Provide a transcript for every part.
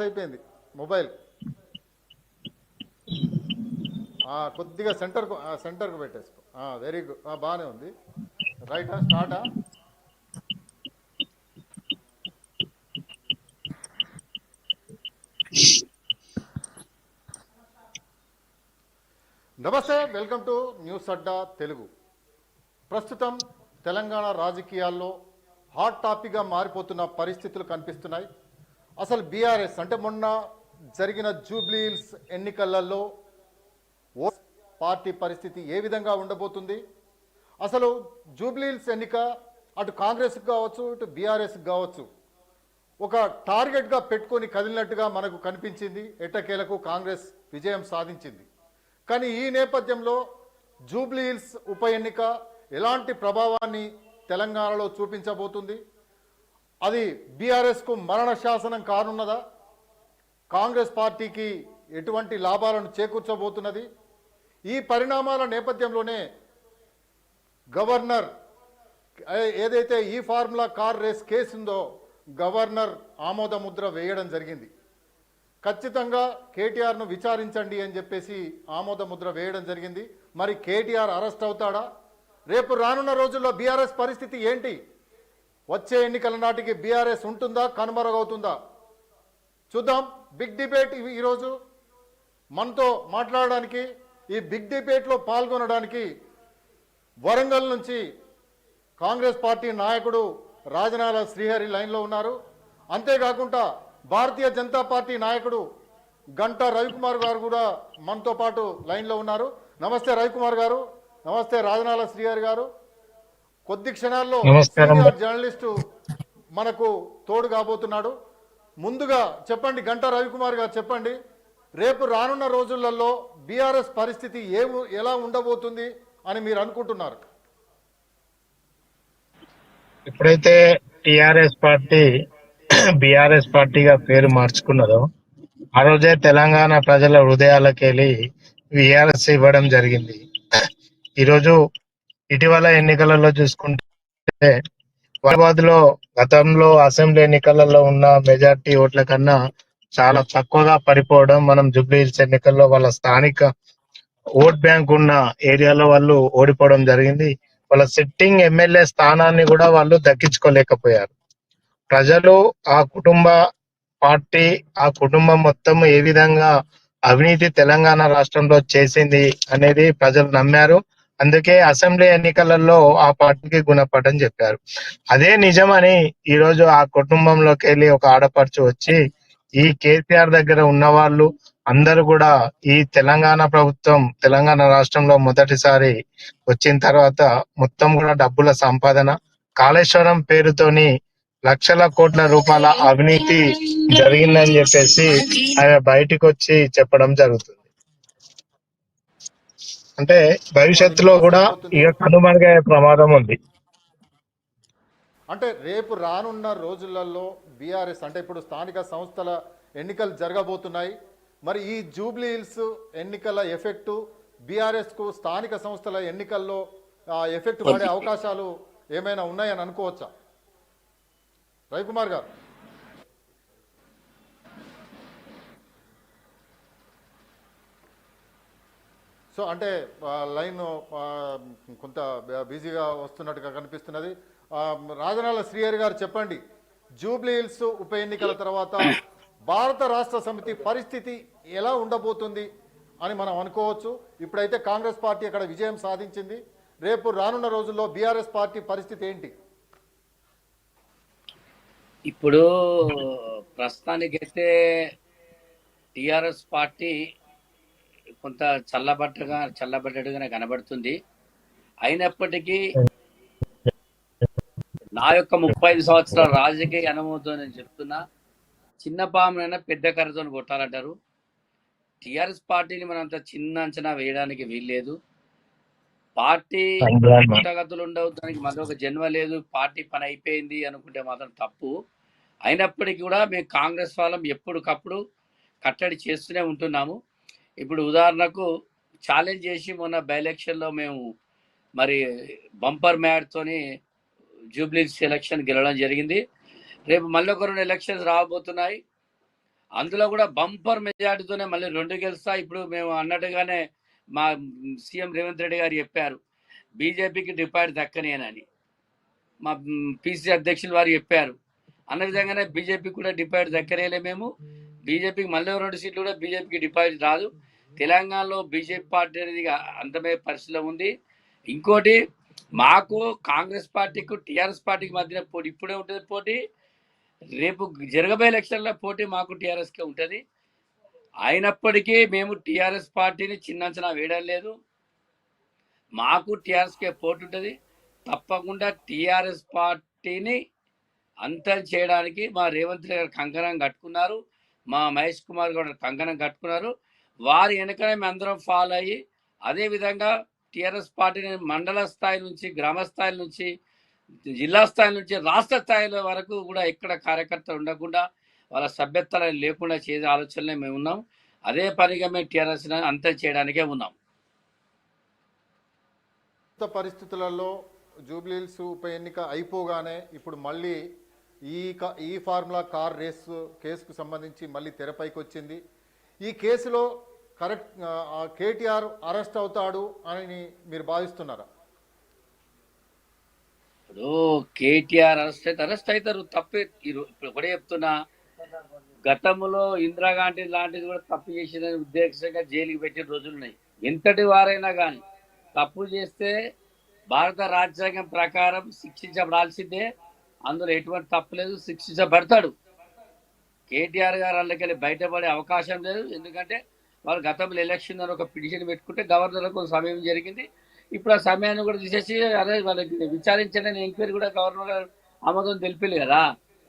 Pass అయిపోయింది. Mobile. కొద్దిగా సెంటర్కు సెంటర్కు పెట్టేసుకో. వెరీ గుడ్ బాగానే ఉంది. రైటా స్టార్టా? నమస్తే welcome to news Adda Telugu. ప్రస్తుతం తెలంగాణ రాజకీయాల్లో హాట్ టాపిక్గా మారిపోతున్న పరిస్థితులు కనిపిస్తున్నాయి. అసలు బీఆర్ఎస్ అంటే మొన్న జరిగిన జూబ్లీహిల్స్ ఎన్నికలలో ఓ పార్టీ పరిస్థితి ఏ విధంగా ఉండబోతుంది? అసలు జూబ్లీహిల్స్ ఎన్నిక అటు కాంగ్రెస్కి కావచ్చు ఇటు బీఆర్ఎస్కి కావచ్చు ఒక టార్గెట్గా పెట్టుకొని కదిలినట్టుగా మనకు కనిపించింది ఎట్టకేలకు కాంగ్రెస్ విజయం సాధించింది. కానీ ఈ నేపథ్యంలో జూబ్లీహిల్స్ ఉప ఎన్నిక ఎలాంటి ప్రభావాన్ని తెలంగాణలో చూపించబోతుంది? అది బీఆర్ఎస్కు మరణ శాసనం కానున్నదా? కాంగ్రెస్ పార్టీకి ఎటువంటి లాభాలను చేకూర్చబోతున్నది? ఈ పరిణామాల నేపథ్యంలోనే గవర్నర్ ఏదైతే ఈ ఫార్ములా కార్ రేస్ కేసు ఉందో గవర్నర్ ఆమోద ముద్ర వేయడం జరిగింది. ఖచ్చితంగా కేటీఆర్ను విచారించండి అని చెప్పేసి ఆమోద ముద్ర వేయడం జరిగింది. మరి కేటీఆర్ అరెస్ట్ అవుతాడా? రేపు రానున్న రోజుల్లో బీఆర్ఎస్ పరిస్థితి ఏంటి? వచ్చే ఎన్నికల నాటికి బీఆర్ఎస్ ఉంటుందా కనుమరుగవుతుందా? చూద్దాం. బిగ్ డిబేట్ ఈరోజు. మనతో మాట్లాడడానికి ఈ బిగ్ డిబేట్లో పాల్గొనడానికి వరంగల్ నుంచి కాంగ్రెస్ పార్టీ నాయకుడు రాజనాల శ్రీహరి లైన్లో ఉన్నారు. అంతేకాకుండా భారతీయ జనతా పార్టీ నాయకుడు గంటా రవికుమార్ గారు కూడా మనతో పాటు లైన్లో ఉన్నారు. నమస్తే రవికుమార్ గారు. నమస్తే రాజనాల శ్రీహరి గారు. కొద్ది క్షణాల్లో జర్నలిస్టు మనకు తోడు కాబోతున్నాడు. ముందుగా చెప్పండి గంటా రవికుమార్ గారు చెప్పండి రేపు రానున్న రోజులలో బీఆర్ఎస్ పరిస్థితి ఏ ఎలా ఉండబోతుంది అని మీరు అనుకుంటున్నారు? ఎప్పుడైతే టిఆర్ఎస్ పార్టీ బిఆర్ఎస్ పార్టీగా పేరు మార్చుకున్నదో ఆ రోజే తెలంగాణ ప్రజల హృదయాలకు వెళ్ళి విఆర్ఎస్ ఇవ్వడం జరిగింది. ఈరోజు ఇటీవల ఎన్నికలలో చూసుకుంటే హైదరాబాద్లో గతంలో అసెంబ్లీ ఎన్నికలలో ఉన్న మెజార్టీ ఓట్ల కన్నా చాలా తక్కువగా పడిపోవడం మనం జూబ్లీహిల్స్ ఎన్నికల్లో వాళ్ళ స్థానిక ఓట్ బ్యాంక్ ఉన్న ఏరియాలో వాళ్ళు ఓడిపోవడం జరిగింది. వాళ్ళ సిట్టింగ్ ఎమ్మెల్యే స్థానాన్ని కూడా వాళ్ళు దక్కించుకోలేకపోయారు. ప్రజలు ఆ కుటుంబ పార్టీ ఆ కుటుంబం మొత్తం ఏ విధంగా అవినీతి తెలంగాణ రాష్ట్రంలో చేసింది అనేది ప్రజలు నమ్మారు. అందుకే అసెంబ్లీ ఎన్నికలలో ఆ పార్టీకి గుణపడని చెప్పారు. అదే నిజమని ఈ రోజు ఆ కుటుంబంలోకి వెళ్ళి ఒక ఆడపడుచు వచ్చి ఈ కేసీఆర్ దగ్గర ఉన్న వాళ్ళు అందరూ కూడా ఈ తెలంగాణ ప్రభుత్వం తెలంగాణ రాష్ట్రంలో మొదటిసారి వచ్చిన తర్వాత మొత్తం కూడా డబ్బుల సంపాదన కాళేశ్వరం పేరుతోని లక్షల కోట్ల రూపాయల అవినీతి జరిగిందని చెప్పేసి ఆయన బయటకు వచ్చి చెప్పడం జరుగుతుంది. అంటే భవిష్యత్తులో కూడా ఇక కనుమరుగయ్యే ప్రమాదం ఉంది. అంటే రేపు రానున్న రోజులలో బీఆర్ఎస్ అంటే ఇప్పుడు స్థానిక సంస్థల ఎన్నికలు జరగబోతున్నాయి. మరి ఈ జూబ్లీ హిల్స్ ఎన్నికల ఎఫెక్టు బీఆర్ఎస్కు స్థానిక సంస్థల ఎన్నికల్లో ఎఫెక్ట్ పడే అవకాశాలు ఏమైనా ఉన్నాయని అనుకోవచ్చా? రవికుమార్ గారు. సో అంటే లైన్ కొంత బిజీగా వస్తున్నట్టుగా కనిపిస్తున్నది. రాజనాల శ్రీహరి గారు చెప్పండి జూబ్లీ హిల్స్ ఉప ఎన్నికల తర్వాత భారత రాష్ట్ర సమితి పరిస్థితి ఎలా ఉండబోతుంది అని మనం అనుకోవచ్చు. ఇప్పుడైతే కాంగ్రెస్ పార్టీ అక్కడ విజయం సాధించింది. రేపు రానున్న రోజుల్లో బీఆర్ఎస్ పార్టీ పరిస్థితి ఏంటి? ఇప్పుడు ప్రస్తుతానికైతే టిఆర్ఎస్ పార్టీ కొంత చల్లబట్టగా చల్లబడ్డట్టుగానే కనబడుతుంది. అయినప్పటికీ నా యొక్క ముప్పై ఐదు సంవత్సరాల రాజకీయ అనుభవంతో నేను చెప్తున్నా చిన్న పామునైనా పెద్ద కర్రతో కొట్టాలంటారు. టిఆర్ఎస్ పార్టీని మనం అంత చిన్న అంచనా వేయడానికి వీల్లేదు. పార్టీ పుట్టగతులు ఉండవు దానికి మరొక జన్మ లేదు. పార్టీ పని అయిపోయింది అనుకుంటే మాత్రం తప్పు. అయినప్పటికీ కూడా మేము కాంగ్రెస్ వాళ్ళం ఎప్పటికప్పుడు కట్టడి చేస్తూనే ఉంటున్నాము. ఇప్పుడు ఉదాహరణకు ఛాలెంజ్ చేసి మొన్న బై ఎలక్షన్లో మేము మరి బంపర్ మ్యాడ్తోని జూబ్లీస్ ఎలక్షన్ గెలవడం జరిగింది. రేపు మళ్ళీ ఒక రెండు ఎలక్షన్స్ రాబోతున్నాయి. అందులో కూడా బంపర్ మెజార్టీతోనే మళ్ళీ రెండు గెలుస్తా. ఇప్పుడు మేము అన్నట్టుగానే మా సీఎం రేవంత్ రెడ్డి గారు చెప్పారు. బీజేపీకి డిపాజిట్ దక్కనేనని. మా పిసిసి అధ్యక్షులు వారు చెప్పారు. అన్న విధంగానే బీజేపీకి కూడా డిపాజిట్ దక్కనేలే మేము. బీజేపీకి మళ్ళీ రెండు సీట్లు కూడా బీజేపీకి డిపాజిట్ రాదు. తెలంగాణలో బీజేపీ పార్టీ అనేది అంతమయ్యే అంతమే పరిస్థితిలో ఉంది. ఇంకోటి మాకు కాంగ్రెస్ పార్టీకి టీఆర్ఎస్ పార్టీకి మధ్యన పోటీ ఇప్పుడే ఉంటుంది పోటీ. రేపు జరగబోయే ఎలక్షన్లో పోటీ మాకు టీఆర్ఎస్కే ఉంటుంది. అయినప్పటికీ మేము టీఆర్ఎస్ పార్టీని చిన్నంచనా వేయడం లేదు. మాకు టీఆర్ఎస్కే పోటీ ఉంటుంది. తప్పకుండా టీఆర్ఎస్ పార్టీని అంతం చేయడానికి మా రేవంత్ రెడ్డి గారు కంకణం కట్టుకున్నారు. మా మహేష్ కుమార్ గారు కంకణం కట్టుకున్నారు. వారి వెనుకనే మేము అందరం ఫాలో అయ్యి అదేవిధంగా టీఆర్ఎస్ పార్టీని మండల స్థాయి నుంచి గ్రామ స్థాయి నుంచి జిల్లా స్థాయి నుంచి రాష్ట్ర స్థాయిలో వరకు కూడా ఎక్కడ కార్యకర్తలు ఉండకుండా వాళ్ళ సభ్యత్వాలు లేకుండా చేసే ఆలోచనలే మేము ఉన్నాం. అదే పనిగా మేము టీఆర్ఎస్ అంతం చేయడానికే ఉన్నాం. కొత్త పరిస్థితులలో జూబ్లీహిల్స్ ఉప ఎన్నిక అయిపోగానే ఇప్పుడు మళ్ళీ ఈ క- ఈ ఫార్ములా కార్ రేసు కేసుకు సంబంధించి మళ్ళీ తెరపైకి వచ్చింది ఈ కేసులో కరెక్ట్ కేటీఆర్ అరెస్ట్ అవుతాడు అని మీరు భావిస్తున్నారా? ఇప్పుడు కేటీఆర్ అరెస్ట్ అయితే అరెస్ట్ అవుతారు తప్పే. ఇప్పుడు కూడా చెప్తున్నా గతంలో ఇందిరాగాంధీ లాంటిది కూడా తప్పు చేసిన ఉద్దేశంగా జైలుకి పెట్టిన రోజులు ఉన్నాయి. ఎంతటి వారైనా కానీ తప్పు చేస్తే భారత రాజ్యాంగం ప్రకారం శిక్షించబడాల్సిందే అందులో ఎటువంటి తప్పు లేదు శిక్షించబడతాడు కేటీఆర్ గారు అందుకెళ్ళి బయటపడే అవకాశం లేదు. ఎందుకంటే వాళ్ళు గతంలో ఎలక్షన్ అని ఒక పిటిషన్ పెట్టుకుంటే గవర్నర్లకు కొంత సమయం జరిగింది. ఇప్పుడు ఆ సమయాన్ని కూడా తీసేసి అదే వాళ్ళకి విచారించండి ఎంక్వైరీ కూడా గవర్నర్ గారు ఆమోదం తెలిపింది కదా.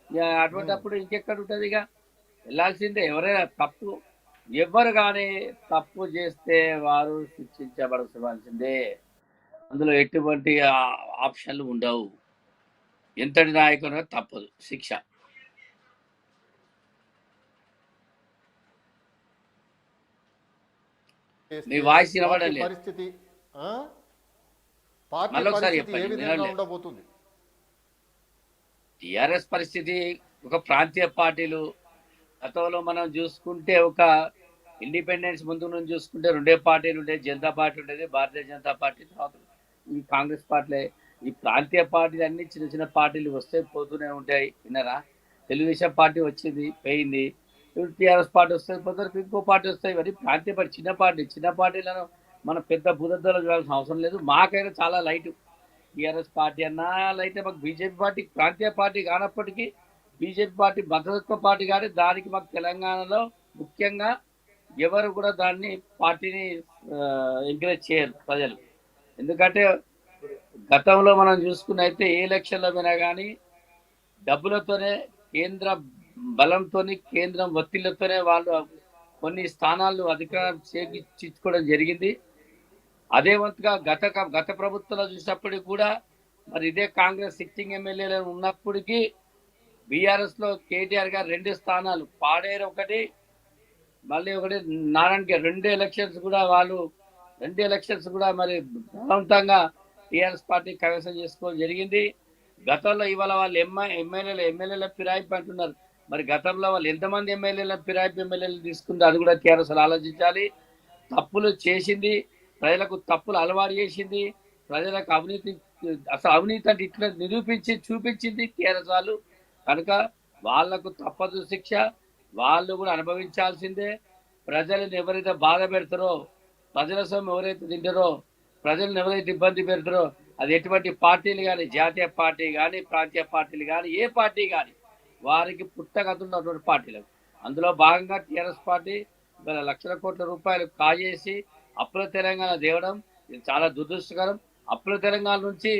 ఇక అటువంటిప్పుడు ఇంకెక్కడ ఉంటుంది ఇక? వెళ్ళాల్సిందే. ఎవరైనా తప్పు ఎవరు కానీ తప్పు చేస్తే వారు శిక్షించబడవలసిందే అందులో ఎటువంటి ఆప్షన్లు ఉండవు. ఎంతటి నాయకుడు తప్పదు శిక్ష. మీ వాయిస్. పరిస్థితి చెప్పండి, టిఆర్ఎస్ పరిస్థితి ఒక ప్రాంతీయ పార్టీలు గతంలో మనం చూసుకుంటే ఒక ఇండిపెండెన్స్ ముందు నుంచి చూసుకుంటే రెండే పార్టీలు ఉండేది జనతా పార్టీ ఉండేది భారతీయ జనతా పార్టీ తర్వాత ఈ కాంగ్రెస్ పార్టీలే. ఈ ప్రాంతీయ పార్టీలు అన్ని చిన్న చిన్న పార్టీలు వస్తే పోతూనే ఉంటాయి. విన్నారా? తెలుగుదేశం పార్టీ వచ్చింది పోయింది. ఇప్పుడు టీఆర్ఎస్ పార్టీ వస్తుంది పోతారు ఇంకో పార్టీ వస్తాయి. ఇవన్నీ ప్రాంతీయ పార్టీ చిన్న పార్టీ చిన్న పార్టీలను మన పెద్ద బుధద్దలో చూడాల్సిన అవసరం లేదు. మాకైనా చాలా లైట్. టీఆర్ఎస్ పార్టీ అన్నా అయితే మాకు బీజేపీ పార్టీ ప్రాంతీయ పార్టీ కానప్పటికీ బీజేపీ పార్టీ భద్రతత్వ పార్టీ కానీ దానికి మాకు తెలంగాణలో ముఖ్యంగా ఎవరు కూడా దాన్ని పార్టీని ఎంకరేజ్ చేయరు ప్రజలు. ఎందుకంటే గతంలో మనం చూసుకున్నైతే ఏ ఎలక్షన్లో పోయినా కానీ డబ్బులతోనే కేంద్ర బలంతోని కేంద్రం ఒత్తిళ్ళతోనే వాళ్ళు కొన్ని స్థానాలు అధికారం చేర్చుకోవడం జరిగింది. అదే వంతుగా గత గత ప్రభుత్వంలో చూసినప్పటికీ కూడా మరి ఇదే కాంగ్రెస్ సిట్టింగ్ ఎమ్మెల్యేలు ఉన్నప్పటికీ బీఆర్ఎస్లో కేటీఆర్ గారు రెండు స్థానాలు పాడేరు ఒకటి మళ్ళీ ఒకటి నారాయణ గారు రెండు ఎలక్షన్స్ కూడా వాళ్ళు రెండు ఎలక్షన్స్ కూడా మరి బలవంతంగా టీఆర్ఎస్ పార్టీ కైవసం చేసుకోవడం జరిగింది. గతంలో ఇవాళ వాళ్ళు ఎంఐ ఎమ్మెల్యేలు ఎమ్మెల్యేల ఫిరాయింపు అంటున్నారు. మరి గతంలో వాళ్ళు ఎంతమంది ఎమ్మెల్యేల ఫిరాయింపు ఎమ్మెల్యేలు తీసుకుంటే అది కూడా టీఆర్ఎస్ ఆలోచించాలి. తప్పులు చేసింది ప్రజలకు తప్పులు అలవాటు చేసింది ప్రజలకు అవినీతి అసలు అవినీతి అంటే ఇట్లా నిరూపించి చూపించింది టీఆర్ఎస్ వాళ్ళు. కనుక వాళ్ళకు తప్పదు శిక్ష వాళ్ళు కూడా అనుభవించాల్సిందే. ప్రజలను ఎవరైతే బాధ పెడతారో ప్రజల సొమ్ము ఎవరైతే తింటారో ప్రజలను ఎవరైతే ఇబ్బంది పెడతారో అది ఎటువంటి పార్టీలు కానీ జాతీయ పార్టీ కానీ ప్రాంతీయ పార్టీలు కానీ ఏ పార్టీ కానీ వారికి పుట్టగతున్నటువంటి పార్టీలకు అందులో భాగంగా టీఆర్ఎస్ పార్టీ గల లక్షల కోట్ల రూపాయలు కాజేసి అప్పుల తెలంగాణ దేవడం ఇది చాలా దురదృష్టకరం. అప్పుల తెలంగాణ నుంచి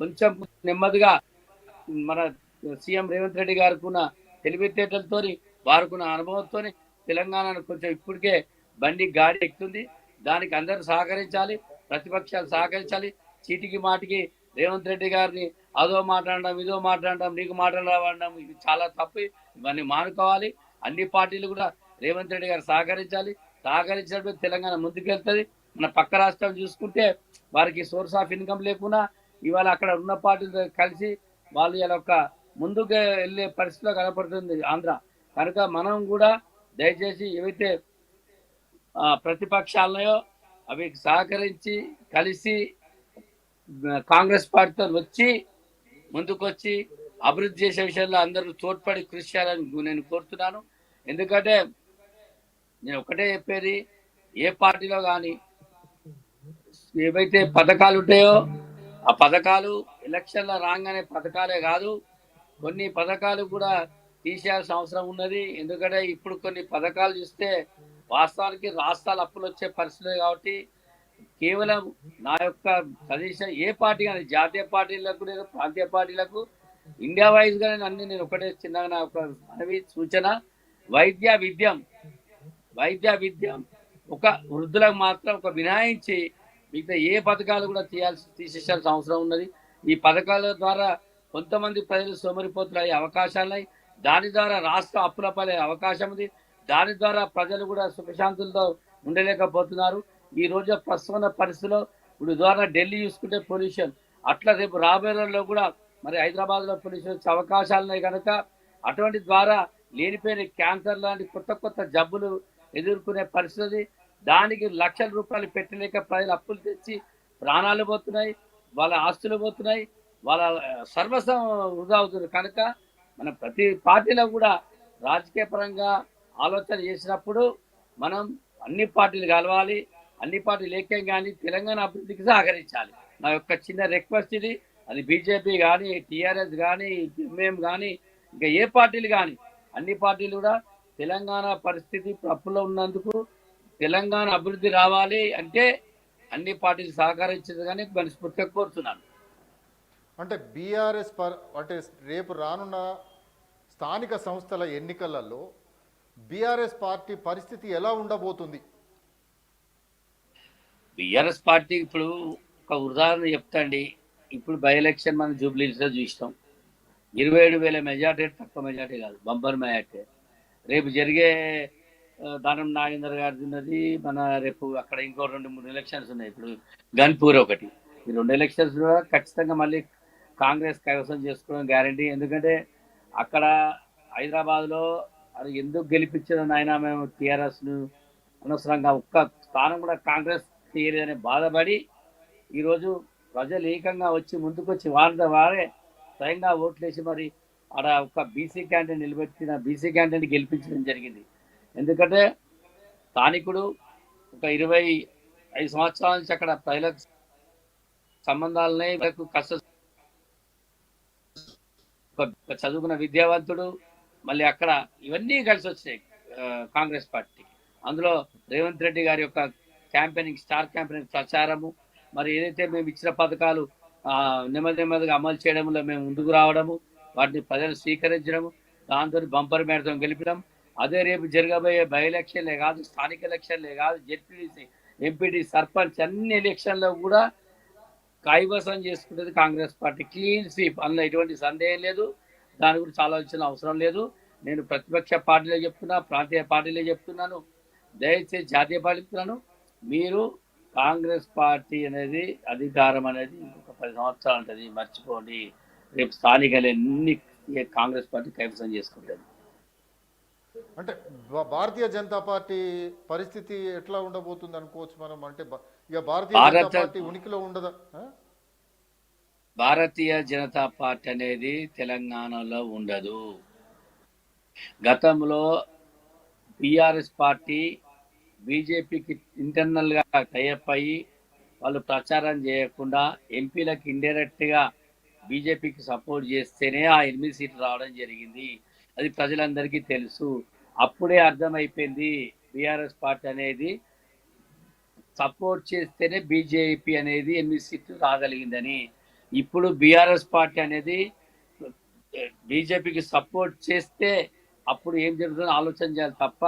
కొంచెం నెమ్మదిగా మన సీఎం రేవంత్ రెడ్డి గారికున్న తెలివితేటలతో వారికున్న అనుభవంతో తెలంగాణను కొంచెం ఇప్పటికే బండి గాడి ఎక్కుతుంది. దానికి అందరూ సహకరించాలి. ప్రతిపక్షాలు సహకరించాలి. చీటికి మాటికి రేవంత్ రెడ్డి గారిని అదో మాట్లాడడం ఇదో మాట్లాడడం నీకు మాట్లాడడం ఇది చాలా తప్పు. ఇవన్నీ మానుకోవాలి. అన్ని పార్టీలు కూడా రేవంత్ రెడ్డి గారు సహకరించాలి. సహకరించినప్పుడు తెలంగాణ ముందుకెళ్తుంది. మన పక్క రాష్ట్రం చూసుకుంటే వారికి సోర్స్ ఆఫ్ ఇన్కమ్ లేకుండా ఇవాళ అక్కడ ఉన్న పార్టీలతో కలిసి వాళ్ళు ఇలా ఒక ముందుకు వెళ్ళే పరిస్థితిలో కనపడుతుంది ఆంధ్ర. కనుక మనం కూడా దయచేసి ఏవైతే ఆ, అవి సహకరించి కలిసి కాంగ్రెస్ పార్టీతో వచ్చి ముందుకొచ్చి అభివృద్ధి చేసే విషయంలో అందరూ తోడ్పడి కృషి చేయాలని నేను కోరుతున్నాను. ఎందుకంటే నేను ఒకటే చెప్పేది ఏ పార్టీలో కానీ ఏవైతే పథకాలు ఉంటాయో ఆ పథకాలు ఎలక్షన్ల రాగానే పథకాలే కాదు కొన్ని పథకాలు కూడా తీసేయాల్సిన అవసరం ఉన్నది. ఎందుకంటే ఇప్పుడు కొన్ని పథకాలు చూస్తే వాస్తవానికి రాష్ట్రాలు అప్పులు వచ్చే పరిస్థితి కాబట్టి కేవలం నా యొక్క సజెషన్ ఏ పార్టీ కానీ జాతీయ పార్టీలకు నేను ప్రాంతీయ పార్టీలకు ఇండియా వైజ్గా నేను అన్ని నేను ఒకటే చిన్నగా నా ఒక మనవి సూచన. వైద్య విద్యం వైద్య విద్యం ఒక వృద్ధులకు మాత్రం ఒక వినాయించి మిగతా ఏ పథకాలు కూడా తీయాల్సి తీసేసాల్సిన అవసరం ఉన్నది. ఈ పథకాల ద్వారా కొంతమంది ప్రజలు సోమరిపోతులు అయ్యే అవకాశాలు దాని ద్వారా రాష్ట్ర అప్పుల పడే అవకాశం ఉంది. దాని ద్వారా ప్రజలు కూడా సుఖశాంతులతో ఉండలేకపోతున్నారు. ఈ రోజు ప్రస్తుత పరిస్థితిలో ఇప్పుడు ద్వారా ఢిల్లీ చూసుకుంటే పొల్యూషన్ అట్లా రేపు రాబోయే రోజుల్లో కూడా మరి హైదరాబాద్లో పొల్యూషన్ వచ్చే అవకాశాలు ఉన్నాయి కనుక అటువంటి ద్వారా లేనిపోయిన క్యాన్సర్ లాంటి కొత్త కొత్త జబ్బులు ఎదుర్కొనే పరిస్థితి. దానికి లక్షల రూపాయలు పెట్టలేక ప్రజలు అప్పులు తెచ్చి ప్రాణాలు పోతున్నాయి వాళ్ళ ఆస్తులు పోతున్నాయి వాళ్ళ సర్వస్వం వృధా అవుతుంది. కనుక మన ప్రతి పార్టీలో కూడా రాజకీయ పరంగా ఆలోచన చేసినప్పుడు మనం అన్ని పార్టీలు కలవాలి అన్ని పార్టీలు ఏకం కానీ తెలంగాణ అభివృద్ధికి సహకరించాలి. నా యొక్క చిన్న రిక్వెస్ట్ ఇది. అది బీజేపీ కానీ టీఆర్ఎస్ కానీ ఎంఎం కానీ ఇంకా ఏ పార్టీలు కానీ అన్ని పార్టీలు కూడా తెలంగాణ పరిస్థితి అప్పులో ఉన్నందుకు తెలంగాణ అభివృద్ధి రావాలి అంటే అన్ని పార్టీలు సహకరించదు కానీ మనస్ఫూర్తిగా కోరుతున్నాను. అంటే బీఆర్ఎస్ పర్ అంటే రేపు రానున్న స్థానిక సంస్థల ఎన్నికలలో బీఆర్ఎస్ పార్టీ పరిస్థితి ఎలా ఉండబోతుంది? బీఆర్ఎస్ పార్టీ ఇప్పుడు ఒక ఉదాహరణ చెప్తాండి ఇప్పుడు బై ఎలక్షన్ మనం జూబ్లీస్లో చూస్తాం చూసినాం. ఇరవై ఏడు వేల మెజార్టీ తక్కువ మెజార్టీ కాదు బంపర్ మెజార్టీ. రేపు జరిగే దానం నాగేందర్ గారిది ఉన్నది మన రేపు అక్కడ ఇంకో రెండు మూడు ఎలక్షన్స్ ఉన్నాయి. ఇప్పుడు గన్పూర్ ఒకటి. ఈ రెండు ఎలక్షన్స్ కూడా ఖచ్చితంగా మళ్ళీ కాంగ్రెస్ కైవసం చేసుకోవడం గ్యారంటీ. ఎందుకంటే అక్కడ హైదరాబాద్లో అది ఎందుకు గెలిపించిన నాయన మేము టీఆర్ఎస్ను అనవసరంగా ఒక్క స్థానం కూడా కాంగ్రెస్ తీయలేదని బాధపడి ఈరోజు ప్రజలు ఏకంగా వచ్చి ముందుకొచ్చి వారితో వారే స్వయంగా ఓట్లేసి మరి ఆడ ఒక బీసీ క్యాండిడేట్ నిలబెట్టిన బీసీ క్యాండిడేట్ గెలిపించడం జరిగింది. ఎందుకంటే స్థానికుడు ఒక ఇరవై ఐదు సంవత్సరాల నుంచి అక్కడ ప్రజలకు సంబంధాలనే కష్ట ఒక చదువుకున్న విద్యావంతుడు మళ్ళీ అక్కడ ఇవన్నీ కలిసి వచ్చాయి కాంగ్రెస్ పార్టీ. అందులో రేవంత్ రెడ్డి గారి యొక్క క్యాంపెయినింగ్ స్టార్ క్యాంపెయినింగ్ ప్రచారము మరి ఏదైతే మేము ఇచ్చిన పథకాలు నెమ్మది నెమ్మదిగా అమలు చేయడంలో మేము ముందుకు రావడము వాటిని ప్రజలు స్వీకరించడము దాంతో బంపర్ మేడతో గెలిపడం. అదే రేపు జరగబోయే బై ఎలక్షన్లే కాదు స్థానిక ఎలక్షన్లే కాదు జెడ్పీడీసీ ఎంపీడీ సర్పంచ్ అన్ని ఎలక్షన్లో కూడా కైవసం చేసుకునేది కాంగ్రెస్ పార్టీ. క్లీన్ స్వీప్ అందులో ఎటువంటి సందేహం లేదు. దాని గురించి ఆలోచన అవసరం లేదు. నేను ప్రతిపక్ష పార్టీలో చెప్తున్నా ప్రాంతీయ పార్టీలో చెప్తున్నాను. దయచేసి జాతీయ పార్టీ మీరు కాంగ్రెస్ పార్టీ అనేది అధికారం అనేది ఇంకొక పది సంవత్సరాలు ఉంటుంది మర్చిపోండి. రేపు స్థానికలన్నీ కాంగ్రెస్ పార్టీ కైవసం చేసుకుంటుంది అంటే భారతీయ జనతా పార్టీ పరిస్థితి ఎట్లా ఉండబోతుంది అనుకోవచ్చు మనం? అంటే ఇక భారతీయ జనతా పార్టీ ఉనికిలో ఉండదా? భారతీయ జనతా పార్టీ అనేది తెలంగాణలో ఉండదు. గతంలో బీఆర్ఎస్ పార్టీ బీజేపీకి ఇంటర్నల్గా గా అయ్యి వాళ్ళు ప్రచారం చేయకుండా ఎంపీలకు ఇండైరెక్ట్గా బీజేపీకి సపోర్ట్ చేస్తేనే ఆ ఎనిమిది సీట్లు రావడం జరిగింది. అది ప్రజలందరికీ తెలుసు. అప్పుడే అర్థమైపోయింది బీఆర్ఎస్ పార్టీ అనేది సపోర్ట్ చేస్తేనే బీజేపీ అనేది ఎనిమిది సీట్లు రాగలిగిందని. ఇప్పుడు బీఆర్ఎస్ పార్టీ అనేది బీజేపీకి సపోర్ట్ చేస్తే అప్పుడు ఏం జరుగుతుందో ఆలోచన చేయాలి తప్ప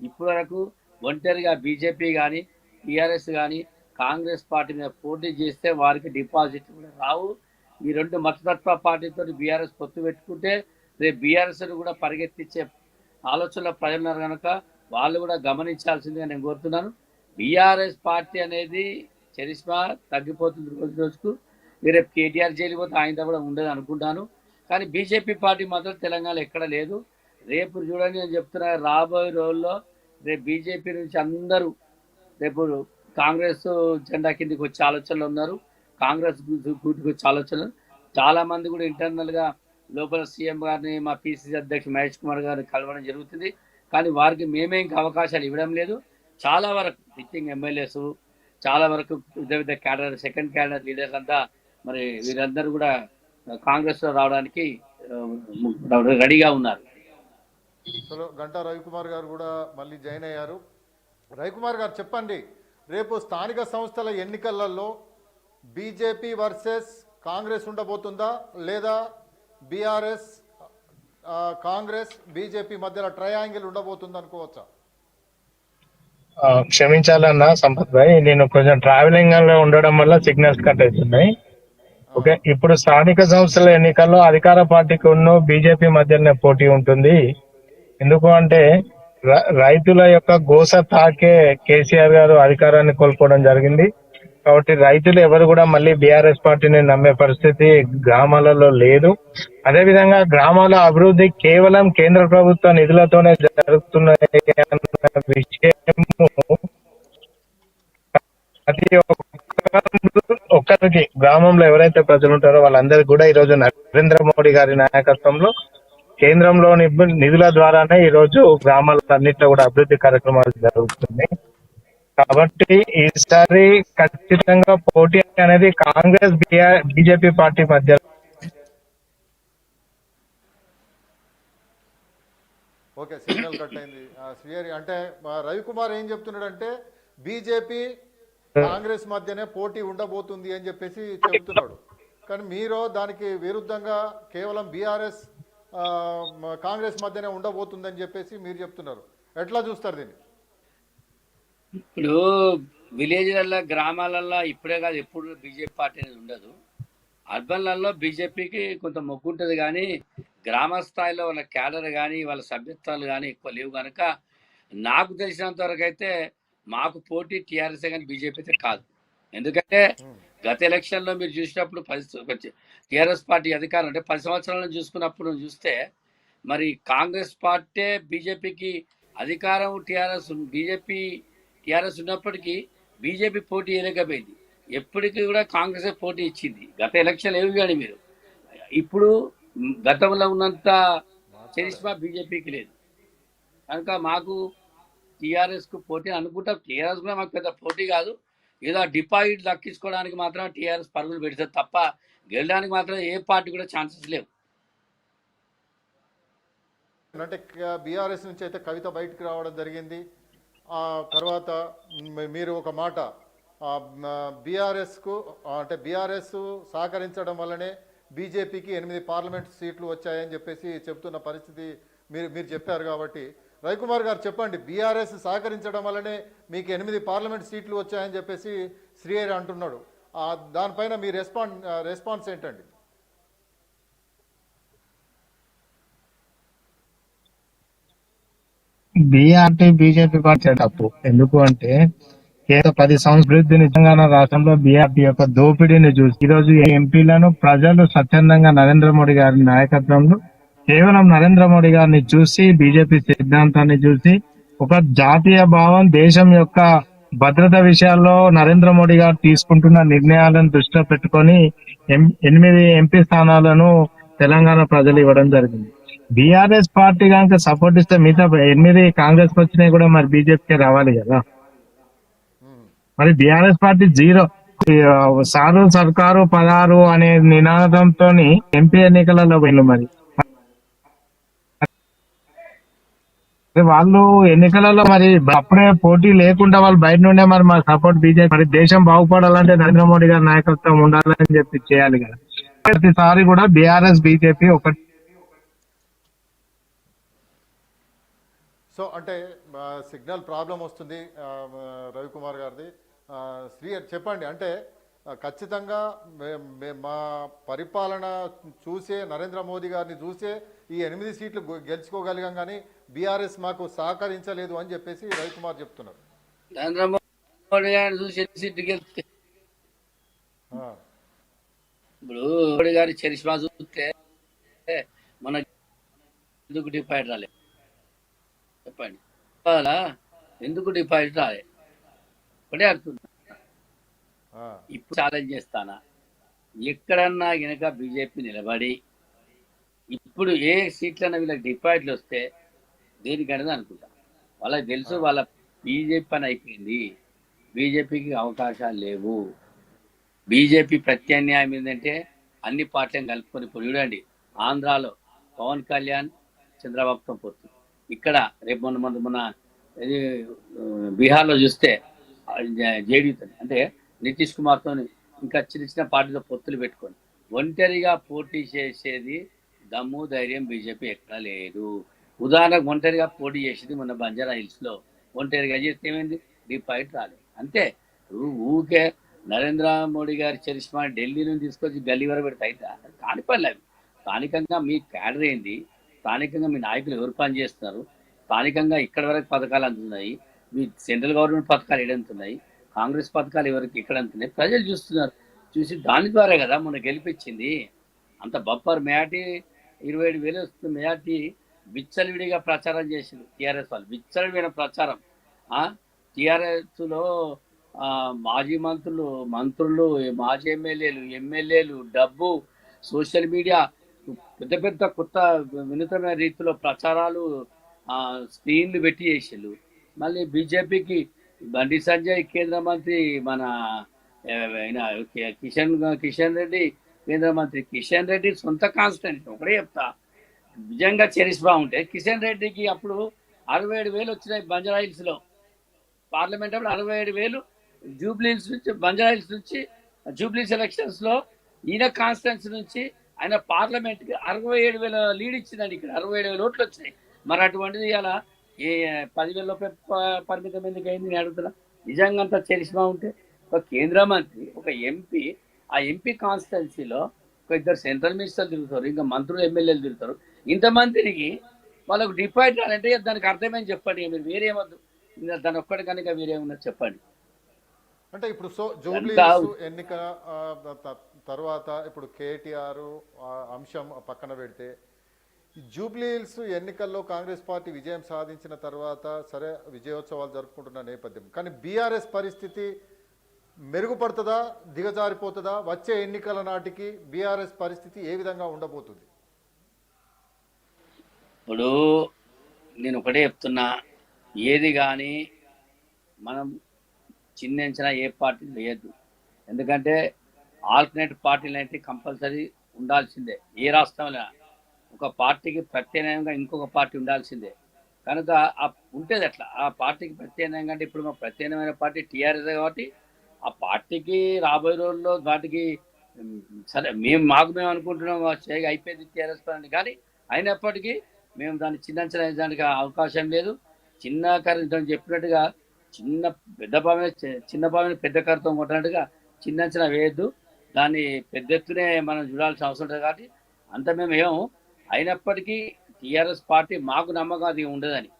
ఇప్పటి వరకు ఒంటరిగా బీజేపీ కానీ టీఆర్ఎస్ కానీ కాంగ్రెస్ పార్టీ మీద పోటీ చేస్తే వారికి డిపాజిట్ కూడా రావు. ఈ రెండు మతతత్వ పార్టీతో బీఆర్ఎస్ పొత్తు పెట్టుకుంటే రేపు బీఆర్ఎస్ కూడా పరిగెత్తించే ఆలోచనలో ప్రజలు ఉన్నారు కనుక వాళ్ళు కూడా గమనించాల్సిందిగా నేను కోరుతున్నాను. బీఆర్ఎస్ పార్టీ అనేది చరిష్మా తగ్గిపోతుంది రోజు రోజుకు. రేపు కేటీఆర్ జైలు పోతే ఆయన కూడా ఉండదు అనుకుంటాను. కానీ బీజేపీ పార్టీ మాత్రం తెలంగాణ ఎక్కడ లేదు. రేపు చూడండి నేను చెప్తున్నా రాబోయే రోజుల్లో రేపు బీజేపీ నుంచి అందరూ రేపు కాంగ్రెస్ జెండా కిందకి వచ్చే ఆలోచనలు ఉన్నారు. కాంగ్రెస్ గుర్తుకు వచ్చే ఆలోచనలు. చాలా మంది కూడా ఇంటర్నల్గా లోపల సీఎం గారిని మా పిసిసి అధ్యక్షుడు మహేష్ కుమార్ గారిని కలవడం జరుగుతుంది. కానీ వారికి మేమే ఇంకా అవకాశాలు ఇవ్వడం లేదు. చాలా వరకు సిట్టింగ్ ఎమ్మెల్యేస్ చాలా వరకు వివిధ వివిధ క్యాడర్ సెకండ్ క్యాడర్ లీడర్స్ అంతా మరి వీరందరూ కూడా కాంగ్రెస్లో రావడానికి రెడీగా ఉన్నారు. సో గంటా రవికుమార్ గారు కూడా మళ్ళీ జాయిన్ అయ్యారు. రవికుమార్ గారు చెప్పండి రేపు స్థానిక సంస్థల ఎన్నికలలో బీజేపీ వర్సెస్ కాంగ్రెస్ ఉండబోతుందా? లేదా బీఆర్ఎస్ కాంగ్రెస్ బీజేపీ మధ్యలో ట్రయాంగిల్ ఉండబోతుంది అనుకోవచ్చా? క్షమించాలన్నా సంపత్ భాయ్ నేను కొంచెం ట్రావెలింగ్లో ఉండడం వల్ల సిగ్నల్స్ కట్ అవుతున్నాయి. ఓకే ఇప్పుడు స్థానిక సంస్థల ఎన్నికల్లో అధికార పార్టీకి ఉన్న బీజేపీ మధ్యనే పోటీ ఉంటుంది. ఎందుకు అంటే రైతుల యొక్క గోస తాకే కేసీఆర్ గారు అధికారాన్ని కోల్పోవడం జరిగింది. కాబట్టి రైతులు ఎవరు కూడా మళ్ళీ బీఆర్ఎస్ పార్టీని నమ్మే పరిస్థితి గ్రామాలలో లేదు. అదేవిధంగా గ్రామాల అభివృద్ధి కేవలం కేంద్ర ప్రభుత్వ నిధులతోనే జరుగుతున్న విషయం విషయము ప్రతి ఒక్కరికి గ్రామంలో ఎవరైతే ప్రజలు ఉంటారో వాళ్ళందరికీ కూడా ఈ రోజు నరేంద్ర మోడీ గారి నాయకత్వంలో కేంద్రంలోని నిధుల ద్వారానే ఈ రోజు గ్రామాలన్నింటిలో కూడా అభివృద్ధి కార్యక్రమాలు జరుగుతున్నాయి. కాబట్టి ఈసారి ఖచ్చితంగా పోటీ అనేది కాంగ్రెస్ బీజేపీ పార్టీ మధ్య ఓకే సిగ్నల్ కట్ అయింది. అంటే రవికుమార్ ఏం చెప్తున్నాడంటే బీజేపీ కాంగ్రెస్ మధ్యనే పోటీ ఉండబోతుంది అని చెప్పేసి చెబుతున్నాడు. కానీ మీరు దానికి విరుద్ధంగా కేవలం బీఆర్ఎస్ కాంగ్రెస్ మధ్యనే ఉండబోతుంది అని చెప్పేసి మీరు చెప్తున్నారు. ఎట్లా చూస్తారు దీన్ని? ఇప్పుడు విలేజ్లల్లో గ్రామాలల్లో ఇప్పుడే కాదు ఎప్పుడు బీజేపీ పార్టీ అనేది ఉండదు. అర్బన్లలో బీజేపీకి కొంత మొగ్గు ఉంటుంది కానీ గ్రామ స్థాయిలో వాళ్ళ క్యాడర్ కానీ వాళ్ళ సభ్యత్వాలు కానీ ఎక్కువ లేవు కనుక నాకు తెలిసినంత వరకు అయితే మాకు పోటీ టీఆర్ఎస్ కానీ బీజేపీ అయితే కాదు. ఎందుకంటే గత ఎలక్షన్లో మీరు చూసినప్పుడు పది టీఆర్ఎస్ పార్టీ అధికారం అంటే పది సంవత్సరాలను చూసుకున్నప్పుడు చూస్తే మరి కాంగ్రెస్ పార్టీ బీజేపీకి అధికారం టీఆర్ఎస్ బీజేపీ టీఆర్ఎస్ ఉన్నప్పటికీ బీజేపీ పోటీ వేయలేకపోయింది ఎప్పటికీ కూడా కాంగ్రెస్ పోటీ ఇచ్చింది. గత ఎలక్షన్ ఏమి కానీ మీరు. ఇప్పుడు గతంలో ఉన్నంత చరిష్మా బీజేపీకి లేదు. కనుక మాకు టీఆర్ఎస్కు పోటీ అనుకుంటా టీఆర్ఎస్ కూడా మాకు పెద్ద పోటీ కాదు. ఏదో డిపాజిట్ దక్కించుకోవడానికి మాత్రం టీఆర్ఎస్ పరుగులు పెడుతుంది తప్ప గెలడానికి మాత్రం ఏ పార్టీ కూడా ఛాన్సెస్ లేవు. అంటే బీఆర్ఎస్ నుంచి అయితే కవిత బయటకు రావడం జరిగింది. ఆ తర్వాత మీరు ఒక మాట బీఆర్ఎస్కు అంటే బీఆర్ఎస్ సహకరించడం వల్లనే బీజేపీకి ఎనిమిది పార్లమెంట్ సీట్లు వచ్చాయని చెప్పేసి చెప్తున్న పరిస్థితి మీరు మీరు చెప్పారు కాబట్టి రవికుమార్ గారు చెప్పండి బీఆర్ఎస్ సహకరించడం వల్లనే మీకు ఎనిమిది పార్లమెంట్ సీట్లు వచ్చాయని చెప్పేసి శ్రీహరి అంటున్నాడు. దానిపైన మీ రెస్పాన్స్ రెస్పాన్స్ ఏంటండి? బీఆర్టీ బీజేపీ పార్టీ తప్పు. ఎందుకు అంటే కేవలం పది సంవత్సరాలు తెలంగాణ రాష్ట్రంలో బీఆర్టీ యొక్క దోపిడీని చూసి ఈ రోజు ఎంపీలను ప్రజలు స్వచ్ఛందంగా నరేంద్ర మోడీ గారి నాయకత్వంలో కేవలం నరేంద్ర మోడీ గారిని చూసి బీజేపీ సిద్ధాంతాన్ని చూసి ఒక జాతీయ భావం దేశం యొక్క భద్రత విషయాల్లో నరేంద్ర మోడీ గారు తీసుకుంటున్న నిర్ణయాలను దృష్టిలో పెట్టుకొని ఎం- ఎనిమిది ఎంపీ స్థానాలను తెలంగాణ ప్రజలు ఇవ్వడం జరిగింది. బీఆర్ఎస్ పార్టీ కనుక సపోర్ట్ ఇస్తే మిగతా ఎనిమిది కాంగ్రెస్కి వచ్చినాయి కూడా మరి బీజేపీకి రావాలి కదా. మరి బీఆర్ఎస్ పార్టీ జీరో. సారు సర్కారు పదారు అనే నినాదంతో ఎంపీ ఎన్నికలలో పోయింది మరి. వాళ్ళు ఎన్నికలలో మరి అప్పుడే పోటీ లేకుండా వాళ్ళు బయట నుండే మరి మా సపోర్ట్ బీజేపీ మరి దేశం బాగుపడాలంటే నరేంద్ర మోడీ గారి నాయకత్వం ఉండాలని చెప్పి చేయాలి కదా. ప్రతిసారి కూడా బీఆర్ఎస్ బీజేపీ ఒకటి. సో అంటే సిగ్నల్ ప్రాబ్లం వస్తుంది రవికుమార్ గారిది. శ్రీ చెప్పండి. అంటే ఖచ్చితంగా మే- పరిపాలన చూసే నరేంద్ర మోదీ గారిని చూసే ఈ ఎనిమిది సీట్లు గెలుచుకోగలిగాం కానీ బీఆర్ఎస్ మాకు సహకరించలేదు అని చెప్పేసి రవికుమార్ చెప్తున్నారు. నరేంద్ర మోడీ గారిని చూసి ఎన్ని సీట్లు గెలిస్తే? ఆ, ఇప్పుడు మోడీ గారి చరిష్మా చూస్తే మన ఎందుకు డిపాయిట్ రాలేదు చెప్పండి. ఎందుకు డిపాజిట్ రాలే? ఒకటే అడుగుతున్నా. ఇప్పుడు ఛాలెంజ్ చేస్తానా? ఎక్కడన్నా గనక బీజేపీ నిలబడి ఇప్పుడు ఏ సీట్లన్నా వీళ్ళకి డిపాజిట్లు వస్తే దేనికనేది అనుకుంటా? వాళ్ళకి తెలుసు వాళ్ళ బీజేపీ పని అయిపోయింది. బీజేపీకి అవకాశాలు లేవు. బీజేపీ ప్రత్యామ్నాయం ఏంటంటే అన్ని పార్టీలను కలుపుకొని ఇప్పుడు చూడండి ఆంధ్రాలో పవన్ కళ్యాణ్ చంద్రబాబుతో పొత్తు ఇక్కడ రేపు మొన్న మొన్న మొన్న బీహార్లో చూస్తే జేడీతో అంటే నితీష్ కుమార్తో ఇంకా చిన్న చిన్న పార్టీతో పొత్తులు పెట్టుకొని ఒంటరిగా పోటీ చేసేది దమ్ము ధైర్యం బీజేపీ ఎక్కడా లేదు. ఉదాహరణకు ఒంటరిగా పోటీ చేసేది మొన్న బంజారా హిల్స్లో. ఒంటరిగా చేస్తే ఏమైంది? డిపాజిట్ రాలేదు. అంతే. ఊ- ఊకే నరేంద్ర మోడీ గారి చరిష్మా ఢిల్లీ నుంచి తీసుకొచ్చి గల్లీ వరకు పెడితే అయితే కాని పనులు అవి. స్థానికంగా మీ క్యాడర్ ఏంది? స్థానికంగా మీ నాయకులు ఎవరు పని చేస్తున్నారు స్థానికంగా ఇక్కడ వరకు పథకాలు అందుతున్నాయి. మీ సెంట్రల్ గవర్నమెంట్ పథకాలు ఏడంతున్నాయి. కాంగ్రెస్ పథకాలు ఎవరికి ఇక్కడ అంతనే ప్రజలు చూస్తున్నారు. చూసి దాని ద్వారా కదా మనకు గెలిపించింది. అంత బప్పర్ మేటి ఇరవై ఏడు వేలు వస్తుంది మేటి విచ్చలవిడిగా ప్రచారం చేసింది టీఆర్ఎస్ వాళ్ళు. విచ్చలవిడిన ప్రచారం. టీఆర్ఎస్లో మాజీ మంత్రులు మంత్రులు మాజీ ఎమ్మెల్యేలు ఎమ్మెల్యేలు డబ్బు సోషల్ మీడియా పెద్ద పెద్ద కొత్త వినూతన రీతిలో ప్రచారాలు స్క్రీన్లు పెట్టి చేసారు మళ్ళీ బీజేపీకి బండి సంజయ్ కేంద్ర మంత్రి మన కిషన్ కిషన్ రెడ్డి కేంద్ర మంత్రి కిషన్ రెడ్డి సొంత కాన్స్టిట్యూన్సీ. ఒకటే చెప్తా. నిజంగా చెరిస్ ఉంటే కిషన్ రెడ్డికి అప్పుడు అరవై ఏడు వేలు వచ్చినాయి బంజారా హిల్స్లో. పార్లమెంట్ అప్పుడు అరవై ఏడు వేలు జూబ్లీహిల్స్ నుంచి బంజారా హిల్స్ నుంచి జూబ్లీస్ ఎలక్షన్స్లో ఈయన కాన్స్టిట్యున్సీ నుంచి ఆయన పార్లమెంట్కి అరవై ఏడు వేల లీడ్ ఇచ్చిందండి ఇక్కడ. అరవై ఏడు వేల ఓట్లు వచ్చినాయి. మరి అటువంటిది ఇలా ఏ పదివేల లోపే పరిమితం ఎందుకు అయింది నేను అడుగుతున్నా. నిజంగా అంత చరిష్మా ఉంటే ఒక కేంద్ర మంత్రి ఒక ఎంపీ ఆ ఎంపీ కాన్స్టిట్యున్సీలో ఒక ఇద్దరు సెంట్రల్ మినిస్టర్ తిరుగుతారు ఇంకా మంత్రులు ఎమ్మెల్యేలు తిరుగుతారు. ఇంతమందికి వాళ్ళకు డిపాజిట్ అంటే దానికి అర్థమేం చెప్పండి మీరు వేరేమద్దు. దాని ఒక్కటి కనుక వేరేమన్నా చెప్పండి. అంటే ఇప్పుడు సో జూబ్లీ ఎన్నిక తర్వాత ఇప్పుడు కేటీఆర్ అంశం పక్కన పెడితే జూబ్లీహిల్స్ జూబ్లీ హిల్స్ ఎన్నికల్లో కాంగ్రెస్ పార్టీ విజయం సాధించిన తర్వాత సరే విజయోత్సవాలు జరుపుకుంటున్న నేపథ్యం. కానీ బీఆర్ఎస్ పరిస్థితి మెరుగుపడుతుందా దిగజారిపోతుందా? వచ్చే ఎన్నికల నాటికి బీఆర్ఎస్ పరిస్థితి ఏ విధంగా ఉండబోతుంది? ఇప్పుడు నేను ఒకటే చెప్తున్నా ఏది కానీ మనం చిన్నించిన ఏ పార్టీ వేయద్దు. ఎందుకంటే ఆల్టర్నేట్ పార్టీలు అయితే కంపల్సరీ ఉండాల్సిందే. ఏ రాష్ట్రంలో ఒక పార్టీకి ప్రత్యామ్నాయంగా ఇంకొక పార్టీ ఉండాల్సిందే. కనుక ఆ ఉంటుంది అట్లా. ఆ పార్టీకి ప్రత్యామ్నాయంగా అంటే ఇప్పుడు మా ప్రత్యామ్నాయమైన పార్టీ టీఆర్ఎస్ కాబట్టి ఆ పార్టీకి రాబోయే రోజుల్లో వాటికి సరే మేము మాకు మేము అనుకుంటున్నాం చేయగా అయిపోయింది టీఆర్ఎస్ పని కానీ అయినప్పటికీ మేము దాన్ని చిన్నంచన దానికి అవకాశం లేదు. చిన్న కర్ర చెప్పినట్టుగా చిన్న పెద్ద పామైన చిన్న పామైన పెద్ద కర్రతో కొట్టినట్టుగా చిన్నంచన వేయద్దు. దాన్ని పెద్ద ఎత్తునే మనం చూడాల్సిన అవసరం ఉంటుంది కాబట్టి అంత మేము ఏం అయినప్పటికీ టీఆర్ఎస్ పార్టీ మాకు నమ్మకం అది ఉండదని.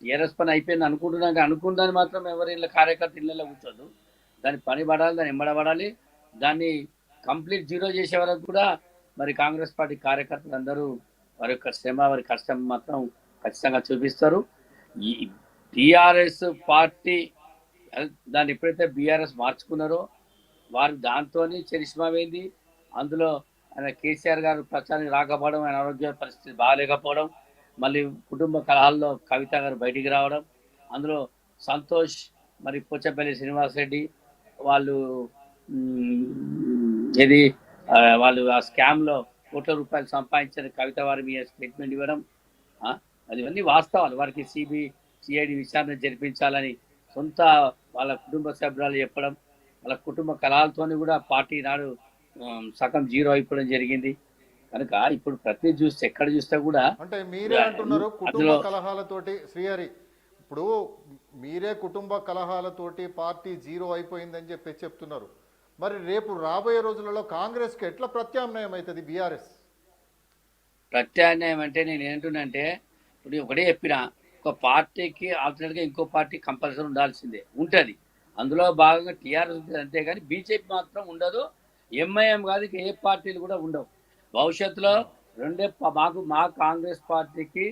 టీఆర్ఎస్ పని అయిపోయింది అనుకుంటున్నాక అనుకుందని మాత్రం ఎవరి ఇళ్ళ కార్యకర్త ఇళ్ళలో కూర్చోదు. దాని పని పడాలి దాన్ని ఎమ్మడబడాలి దాన్ని కంప్లీట్ జీరో చేసే వరకు కూడా మరి కాంగ్రెస్ పార్టీ కార్యకర్తలు అందరూ వారి యొక్క శ్రమ వారి కష్టం మాత్రం ఖచ్చితంగా చూపిస్తారు. ఈ టీఆర్ఎస్ పార్టీ దాన్ని ఎప్పుడైతే బీఆర్ఎస్ మార్చుకున్నారో వారు దాంతో చరిష్మా అందులో ఆయన కేసీఆర్ గారు ప్రచారానికి రాకపోవడం ఆయన ఆరోగ్య పరిస్థితి బాగాలేకపోవడం మళ్ళీ కుటుంబ కలహాల్లో కవిత గారు బయటికి రావడం అందులో సంతోష్ మరి పోచపల్లి శ్రీనివాస్ రెడ్డి వాళ్ళు ఇది వాళ్ళు ఆ స్కామ్లో కోట్ల రూపాయలు సంపాదించిన కవిత వారి మీద స్టేట్మెంట్ ఇవ్వడం అది ఇవన్నీ వాస్తవాలు. వారికి సిబి సిఐడి విచారణ జరిపించాలని సొంత వాళ్ళ కుటుంబ సభ్యురాలు చెప్పడం వాళ్ళ కుటుంబ కళాలతోని కూడా పార్టీ నాడు సగం జీరో అయిపోవడం జరిగింది. కనుక ఇప్పుడు ప్రతి చూస్తే ఎక్కడ చూస్తే కూడా అంటే మీరే అంటున్నారు కుటుంబ కలహాలతోటి శ్రీహరి ఇప్పుడు మీరే కుటుంబ కలహాలతోటి పార్టీ జీరో అయిపోయిందని చెప్పి చెప్తున్నారు. మరి రేపు రాబోయే రోజులలో కాంగ్రెస్కి ఎట్లా ప్రత్యామ్నాయం అవుతుంది బీఆర్ఎస్? ప్రత్యామ్నాయం అంటే నేను ఏంటంటే ఇప్పుడు ఒకటే చెప్పిన ఒక పార్టీకి ఆల్టర్నేట్గా ఇంకో పార్టీ కంపల్సరీ ఉండాల్సిందే ఉంటది. అందులో భాగంగా టీఆర్ఎస్ ఉంటుంది అంతేగాని బీజేపీ మాత్రం ఉండదు ఎంఐఎం కాదు ఇక ఏ పార్టీలు కూడా ఉండవు. భవిష్యత్తులో రెండే మాకు మా కాంగ్రెస్ పార్టీకి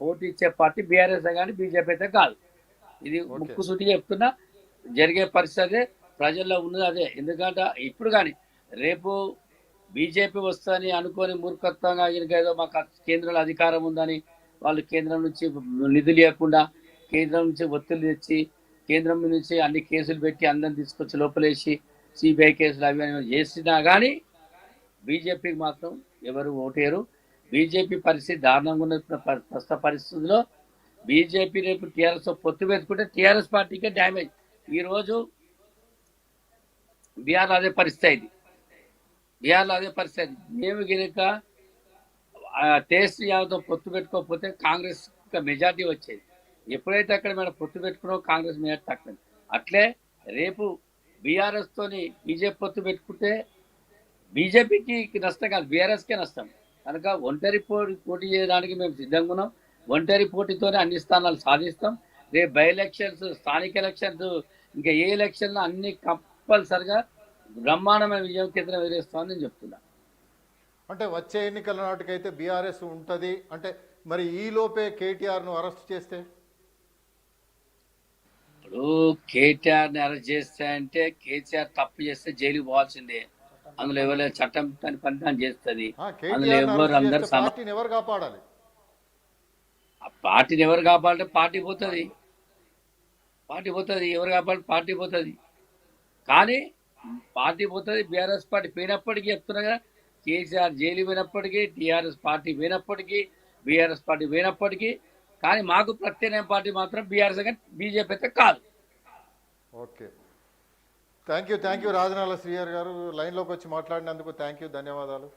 పోటీ ఇచ్చే పార్టీ బీఆర్ఎస్ కానీ బీజేపీ అయితే కాదు. ఇది. ముక్కు సూటిగా చెప్తున్నా జరిగే పరిస్థితి అదే ప్రజల్లో ఉన్నది అదే. ఎందుకంటే ఇప్పుడు కానీ రేపు బీజేపీ వస్తుందని అనుకొని మూర్ఖత్వంగా ఏదో మాకు కేంద్రంలో అధికారం ఉందని వాళ్ళు కేంద్రం నుంచి నిధులు ఇవ్వకుండా కేంద్రం నుంచి ఒత్తిడి తెచ్చి కేంద్రం నుంచి అన్ని కేసులు పెట్టి అందరిని తీసుకొచ్చి లోపలేసి సిబిఐ కేసులు అవి చేసినా కానీ బీజేపీకి మాత్రం ఎవరు ఓటేరు బీజేపీ పరిస్థితి దారుణంగా ఉన్న ప్రస్తుత పరిస్థితుల్లో. బీజేపీ రేపు టీఆర్ఎస్ పొత్తు పెట్టుకుంటే టీఆర్ఎస్ పార్టీకే డ్యామేజ్. ఈరోజు బీహార్లో అదే పరిస్థితి అయింది. బీహార్లో అదే పరిస్థితి మేము గినక టేస్ట్ యాదవ్తో పొత్తు పెట్టుకోకపోతే కాంగ్రెస్ మెజార్టీ వచ్చేది. ఎప్పుడైతే అక్కడ మేము పొత్తు పెట్టుకున్నామో కాంగ్రెస్ మెజార్టీ తక్కువ అట్లే రేపు బీఆర్ఎస్ తోని బీజేపీ పొత్తు పెట్టుకుంటే బీజేపీకి నష్టం కాదు బీఆర్ఎస్కే నష్టం. కనుక ఒంటరి పోటీ పోటీ చేయడానికి మేము సిద్ధంగా ఉన్నాం. ఒంటరి పోటీతోనే అన్ని స్థానాలు సాధిస్తాం. రేపు బై ఎలక్షన్స్ స్థానిక ఎలక్షన్స్ ఇంకా ఏ ఎలక్షన్లు అన్ని కంపల్సరిగా బ్రహ్మాండమైన విజయం కేంద్రం ఎదురేస్తామని నేను చెప్తున్నా. అంటే వచ్చే ఎన్నికల నాటికైతే బీఆర్ఎస్ ఉంటుంది. అంటే మరి ఈ లోపే కేటీఆర్ను అరెస్ట్ చేస్తే? ఇప్పుడు కేటీఆర్ని అరెస్ట్ చేస్తే అంటే కేసీఆర్ తప్పు చేస్తే జైలుకి పోవాల్సిందే. అందులో ఎవరైనా చట్టం పని పని చేస్తుంది. అందులో కేటీఆర్ ఎవరు అందరు ఎవరు కాపాడాలి? ఆ పార్టీని ఎవరు కాపాలంటే పార్టీ పోతుంది. పార్టీ పోతుంది. ఎవరు కాపాలి పార్టీ పోతుంది. కానీ పార్టీ పోతుంది. బీఆర్ఎస్ పార్టీ పోయినప్పటికీ చెప్తున్నా కదా కేసీఆర్ జైలు పోయినప్పటికీ టీఆర్ఎస్ పార్టీ పోయినప్పటికీ బీఆర్ఎస్ పార్టీ పోయినప్పటికీ కానీ మాకు ప్రత్యామ్నాయ పార్టీ మాత్రం బీఆర్ఎస్ బీజేపీ అయితే కాదు. Okay. Thank you thank you Rajanala Srihar గారు. లైన్లోకి వచ్చి మాట్లాడినందుకు థ్యాంక్ యూ ధన్యవాదాలు.